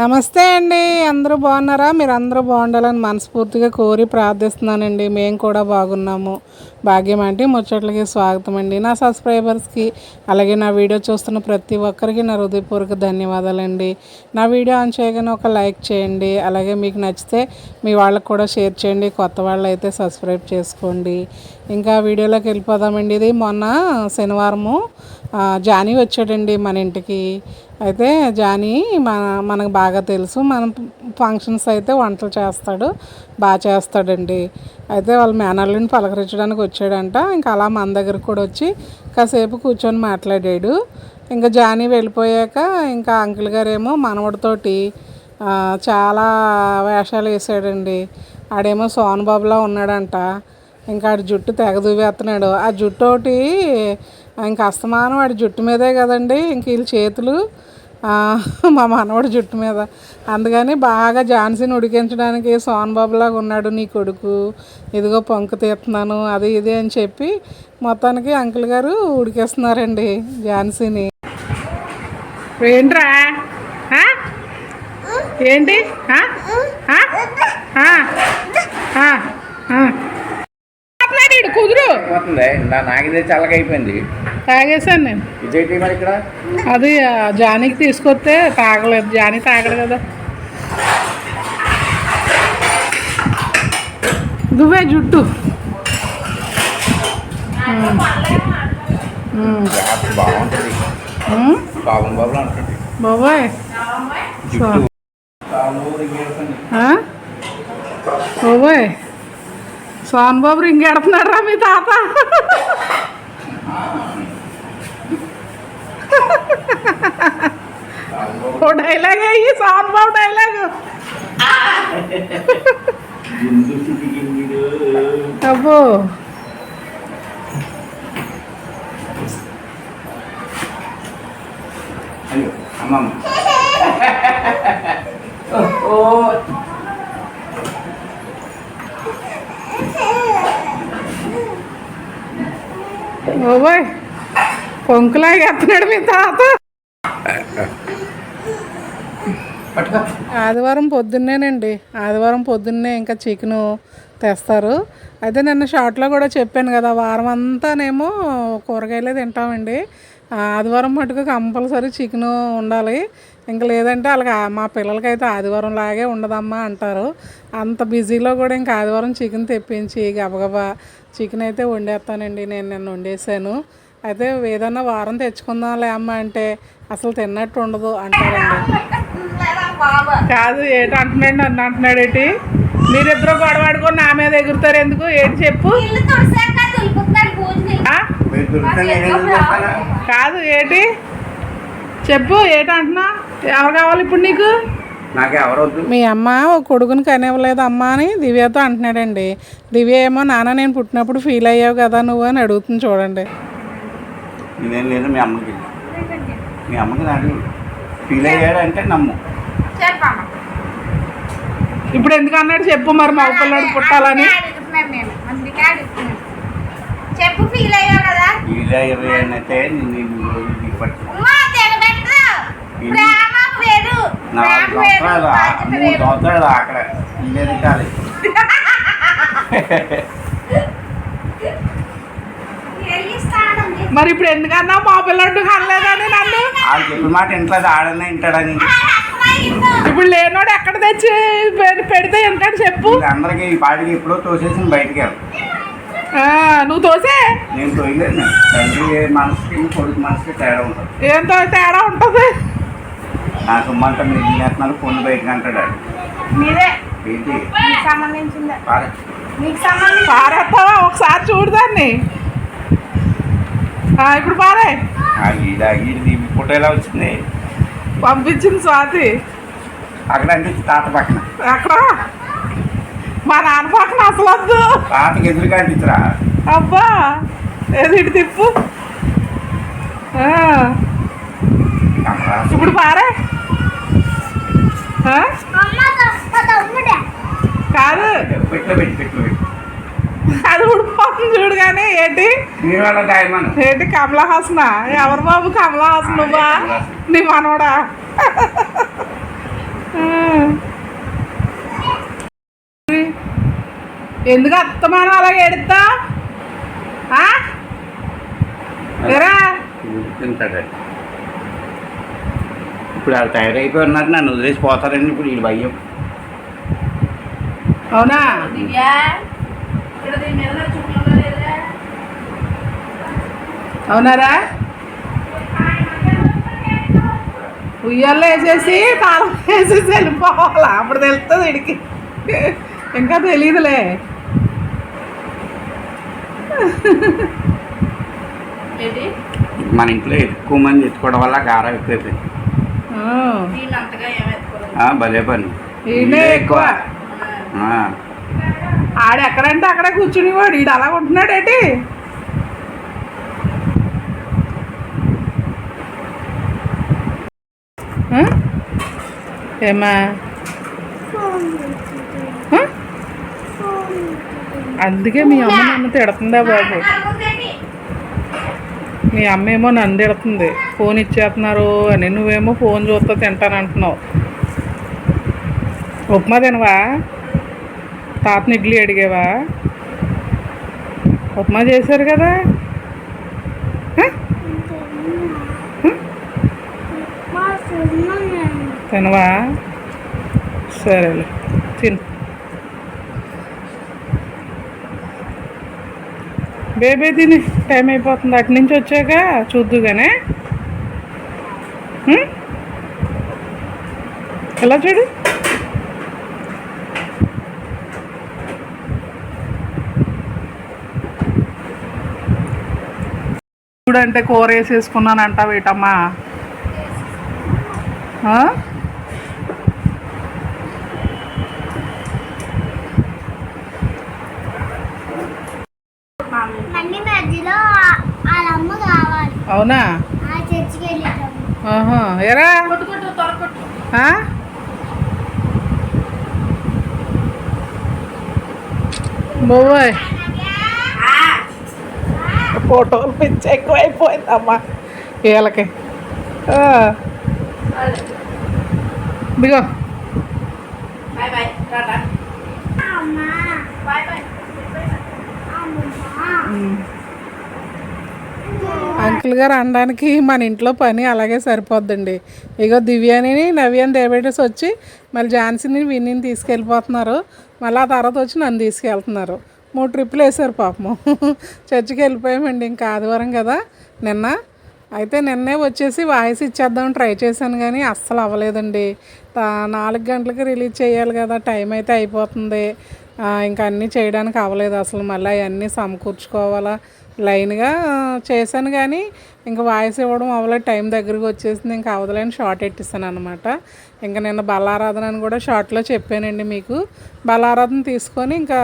నమస్తే అండి. అందరూ బాగున్నారా? మీరు అందరూ బాగుండాలని మనస్ఫూర్తిగా కోరి ప్రార్థిస్తున్నానండి. మేము కూడా బాగున్నాము. భాగ్యం అంటే ముచ్చట్లకి స్వాగతం అండి. నా సబ్స్క్రైబర్స్కి అలాగే నా వీడియో చూస్తున్న ప్రతి ఒక్కరికి నా హృదయపూర్వక ధన్యవాదాలండి. నా వీడియో ఆన్ చేయగానే ఒక లైక్ చేయండి. అలాగే మీకు నచ్చితే మీ వాళ్ళకి కూడా షేర్ చేయండి. కొత్త వాళ్ళు అయితే సబ్స్క్రైబ్ చేసుకోండి. ఇంకా వీడియోలోకి వెళ్ళిపోదామండి. ఇది మొన్న శనివారము జానీ వచ్చాడండి మన ఇంటికి. అయితే జానీ మన మనకు బాగా తెలుసు. మన ఫంక్షన్స్ అయితే వంటలు చేస్తాడు. బాగా చేస్తాడండి. అయితే వాళ్ళ మేనల్ని పలకరించడానికి వచ్చాడంట. ఇంకా అలా మన దగ్గరకు కూడా వచ్చి కాసేపు కూర్చొని మాట్లాడాడు. ఇంకా జానీ వెళ్ళిపోయాక ఇంకా అంకుల్ గారేమో మనవడితోటి చాలా వేషాలు వేసాడండి. ఆడేమో సోన్ బాబులా ఉన్నాడంట. ఇంకా ఆడి జుట్టు తెగ దువ్వేస్తున్నాడు. ఆ జుట్టు ఒకటి ఇంకా అస్తమానం వాడి జుట్టు మీదే కదండి ఇంక వీళ్ళ చేతులు. మా మనవడి జుట్టు మీద. అందుకని బాగా ఝాన్సీని ఉడికించడానికి సోన్ బాబులాగా ఉన్నాడు నీ కొడుకు. ఇదిగో పంకు తీస్తున్నాను అది ఇది అని చెప్పి మొత్తానికి అంకుల్ గారు ఉడికేస్తున్నారండి ఝాన్సీని. ఏంట్రా? ఆ? ఏంటి ఆ? ఆ? ఆ? ఆ? ఆ. మాట్లాడాడు కుదురు పోతుంది నా నాకిదే చల్లగైపోయింది తాగేశాను నేను. ఇదేంటి మరి ఇక్కడ? అది ఆ, జానీకి తీసుకొస్తే తాగలేదు. జానీ తాగడు కదా. నువ్వే జుట్టు. గ్యాప్ బాగుంటుంది. ఉమ్, బాబు బాబులు ఉంటుంది బాబాయ్. జుట్టు. కాళ్ళు దిగేస్తుంది. ఆ? బాబాయ్. సోన్ బాబు రింగ్ ఎడుతున్నాడు రా మీ తాత ఓ డైలాగ్ అయ్యి సోన్ బాబు డైలాగ్ గుండు చుట్టుకుండు. అబ్బో అయ్యో అమ్మమ్మ బాబాయ్ పొంకులాగా ఎత్తున్నాడు మీ తాత. ఆదివారం పొద్దున్నేనండి. ఆదివారం పొద్దున్నే ఇంకా చికెను తెస్తారు. అయితే నిన్న షార్ట్లో కూడా చెప్పాను కదా వారం అంతానేమో కూరగాయలే తింటామండి. ఆదివారం మటుకు కంపల్సరీ చికెను ఉండాలి. ఇంకా లేదంటే వాళ్ళకి మా పిల్లలకైతే ఆదివారం లాగే ఉండదమ్మా అంటారు. అంత బిజీలో కూడా ఇంకా ఆదివారం చికెన్ తెప్పించి గబగబా చికెన్ అయితే వండేస్తానండి నేను నిన్న వండేసాను అయితే ఏదన్నా వారం తెచ్చుకుందాంలే అమ్మ అంటే అసలు తిన్నట్టు ఉండదు అంటారండి. కాదు ఏంటి అంటున్నాడు నన్ను అంటున్నాడు ఏంటి? మీరిద్దరు గొడవాడుకొని నా మీద ఎగురుతారు ఎందుకు? ఏంటి చెప్పు. కాదు ఏంటి? చెప్పు ఏంటి అంటున్నా? ఎవరు కావాలి ఇప్పుడు నీకు? నాకు ఎవరు వద్దు మీ అమ్మ ఓ కొడుకుని కనివ్వలేదు అమ్మ అని దివ్యతో అంటున్నాడండి. దివ్య ఏమో నాన్న నేను పుట్టినప్పుడు ఫీల్ అయ్యావు కదా నువ్వు అని అడుగుతుంది చూడండి. నేనేం లేదు మీ అమ్మకి మీ అమ్మకి నాకు ఫీల్ అయ్యాడంటే నమ్ము. ఇప్పుడు ఎందుకు అన్నాడు? చెప్పు మరి మా పిల్లడు పుట్టాలని. చెప్పు ఫీల్ అయ్యావు కదా? ఫీల్ నేను పట్టు నాలుగు సంవత్సరాలు మూడు సంవత్సరాలు అక్కడ మరి ఇప్పుడు ఎందుకన్నా మా పిల్లడు కనలేదని నన్ను? వాళ్ళు చెప్పిన మాట ఇంట్లో ఆడనే వింటాడని ఇప్పుడు లేనోడు ఎక్కడ తెచ్చి పెడితే ఏంటంటే చెప్పు. వీళ్ళందరికీ ఈ పాటికి ఎప్పుడో తోసేసి బయటికి వెళ్తాం ఆ, నువ్వు తోసే? నేను తోయలేదు మనసుకి కొడుకు మనసుకి తేడా ఉంటుంది. ఏంతో తేడా ఉంటుంది? నా సుమ్మంతా మీరు తినేస్తున్నారు కొన్ని బయటకు అంటాడు? ఏంటి? మీకు సంబంధించిందే. పారే. మీకు సంబంధించి పారేస్తావా? ఒకసారి చూడు దాన్ని. ఆ, ఇప్పుడు పారే. ఫోటో ఎలా వచ్చింది? పంపించింది స్వాతి. అక్కడ అంటే తాత పక్కన. అక్కడ? మా నాన్న పక్కన అసలు వద్దు. తాతకి ఎదురుగా అంటించరా అబ్బా ఏది ఇటు తిప్పు. ఆ, ఇప్పుడు పారా. కాదు. అది ఉడిపోతుంది చూడు కానీ ఏంటి? ఏంటి కమలా హాసన ఎవరు బాబు కమలా బా నువ్వా నీ మనవడా? ఎందుకు అత్తమానం అలా ఎడుతా ఎరా. తింటాడు. ఇప్పుడు వాళ్ళు తయారైపోయి ఉన్నారు నన్ను వదిలేసి పోతారండి ఇప్పుడు వీళ్ళు భయం. అవునా? అవునారా? ఉయ్యాల్లో వేసేసి తాళం వేసేసి వెళ్ళిపోవాలా? అప్పుడు తెలుస్తుంది ఇడికి ఇంకా తెలియదులే మన ఇంట్లో ఎక్కువ మంది ఎత్తుకోవడం వల్ల గారం ఎక్కువైపోయింది భలే పని. ఈయనే ఎక్కువ. ఆ, ఆడు ఎక్కడంటే అక్కడే కూర్చునేవాడు ఈడు అలా ఉంటున్నాడు ఏంటి? ఆ? ఏమా? అందుకే మీ అమ్మ నన్ను తిడుతుందా బాబు? మీ అమ్మ ఏమో నన్ను తిడుతుంది. ఫోన్ ఇచ్చేస్తున్నారు అని. నువ్వేమో ఫోన్ చూస్తా తింటానంటున్నావు. ఉప్మా తినవా? తాతని ఇడ్లీ అడిగావా? ఉప్మా చేశారు కదా? తినవా? సరేలే. తిను. బేబీ తిని టైం అయిపోతుంది. అటు నుంచి వచ్చాక చూద్దుగానే? ఎలా చూడు? చూడంటే కూర వేసేసుకున్నాను. అంటావు ఏటమ్మా ఆ? మళ్ళీ మధ్యలో వాళ్ళ అమ్మ కావాలి అవునా? ఎరా? కొట్టు కొట్టు త్వర కొట్టు. ఆ? బాబోయ్ ఫోటోలు పిచ్చి ఎక్కువైపోయిందమ్మా. వీళ్ళకి ఆ. ఇదిగో. Bye bye. టాటా అంకుల్ గారు అనడానికి మన ఇంట్లో పని అలాగే సరిపోద్దండి. ఇగో దివ్యాని నవ్యాని డయాబెటీస్ వచ్చి మళ్ళీ ఝాన్సీని విన్నీని తీసుకెళ్ళిపోతున్నారు. మళ్ళీ ఆ తర్వాత వచ్చి నన్ను తీసుకెళ్తున్నారు. మూడు ట్రిప్పులు వేశారు పాపము. చర్చికి వెళ్ళిపోయామండి ఇంకా ఆదివారం కదా నిన్న. అయితే నిన్నే వచ్చేసి వాయిస్ ఇచ్చేద్దాం ట్రై చేశాను కానీ అస్సలు అవ్వలేదండి. నాలుగు గంటలకి రిలీజ్ చేయాలి కదా టైం అయితే అయిపోతుంది. ఇంకా అన్నీ చేయడానికి అవ్వలేదు అసలు. మళ్ళీ అవన్నీ సమకూర్చుకోవాలా లైన్గా చేశాను కానీ ఇంకా వాయిస్ ఇవ్వడం అవ్వలేదు టైం దగ్గరికి వచ్చేసింది. ఇంకా అవదలేని షార్ట్ ఎట్టిస్తాను అనమాట ఇంకా నిన్న బలారాధన అని కూడా షార్ట్లో చెప్పానండి మీకు. బలారాధన తీసుకొని ఇంకా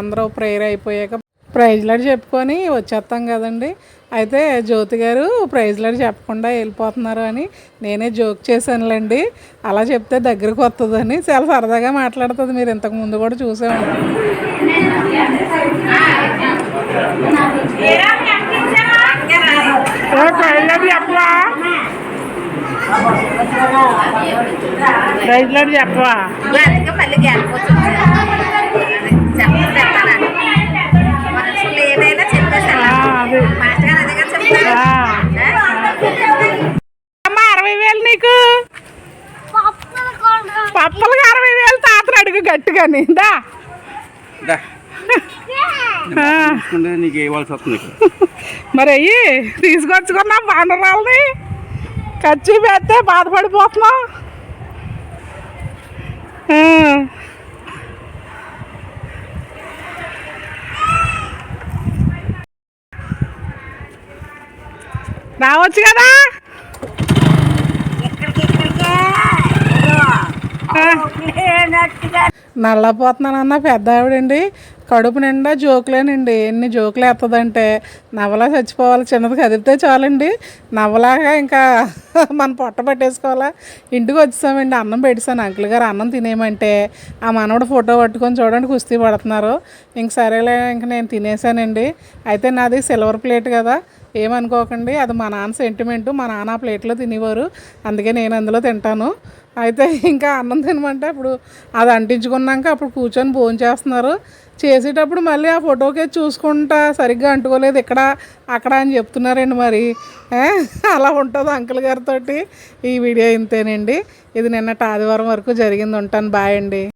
అందరూ ప్రేయర్ అయిపోయాక ప్రైజ్లాడు చెప్పుకొని వచ్చేస్తాం కదండి. అయితే జ్యోతి గారు ప్రైజ్లాడు చెప్పకుండా వెళ్ళిపోతున్నారు అని నేనే జోక్ చేశానులేండి. అలా చెప్తే దగ్గరకు వస్తుందని చాలా సరదాగా మాట్లాడుతుంది. మీరు ఇంతకుముందు కూడా చూసే చెప్తారు అమ్మ అరవై వేలు నీకు? పప్పలకి అరవై వేలు తాతను అడుగు గట్టిగాని దా దా. చూసుకుంటే నీకు ఇవ్వాల్సి వస్తుంది మరి అయ్యి తీసుకొచ్చుకున్నా బండరాలని ఖర్చు పెడితే బాధపడిపోతున్నావు? ఆ. రావచ్చు కదా? నల్లపోతున్నానన్న పెద్ద ఆవిడండి కడుపు నిండా జోకులేనండి. ఎన్ని జోకులు వేస్తుందంటే నవ్వలా చచ్చిపోవాలి చిన్నది కదిపితే చాలండి. నవ్వలాగా ఇంకా మన పొట్ట పట్టేసుకోవాలా? ఇంటికి వచ్చేసామండి అన్నం పెట్టేశాను. అంకుల్ గారు అన్నం తినేయమంటే ఆ మనవడు ఫోటో పట్టుకొని చూడండి కుస్తీ పడుతున్నారు. ఇంక సరేలే ఇంక నేను తినేసానండి. అయితే నాది సిల్వర్ ప్లేట్ కదా. ఏమనుకోకండి అది మా నాన్న సెంటిమెంటు మా నాన్న ప్లేట్లో తినేవారు. అందుకే నేను అందులో తింటాను. అయితే ఇంకా అన్నం తినమంటే అప్పుడు అది అంటించుకున్నాక అప్పుడు కూర్చొని భోజనం చేస్తున్నారు. చేసేటప్పుడు మళ్ళీ ఆ ఫోటోకే చూసుకుంటా సరిగ్గా అంటుకోలేదు. ఇక్కడ అక్కడ అని చెప్తున్నారండి మరి. అలా ఉంటుంది అంకుల్ గారితో ఈ వీడియో ఇంతేనండి. ఇది నిన్నటి ఆదివారం వరకు జరిగింది. ఉంటాను. బాయ్ అండి.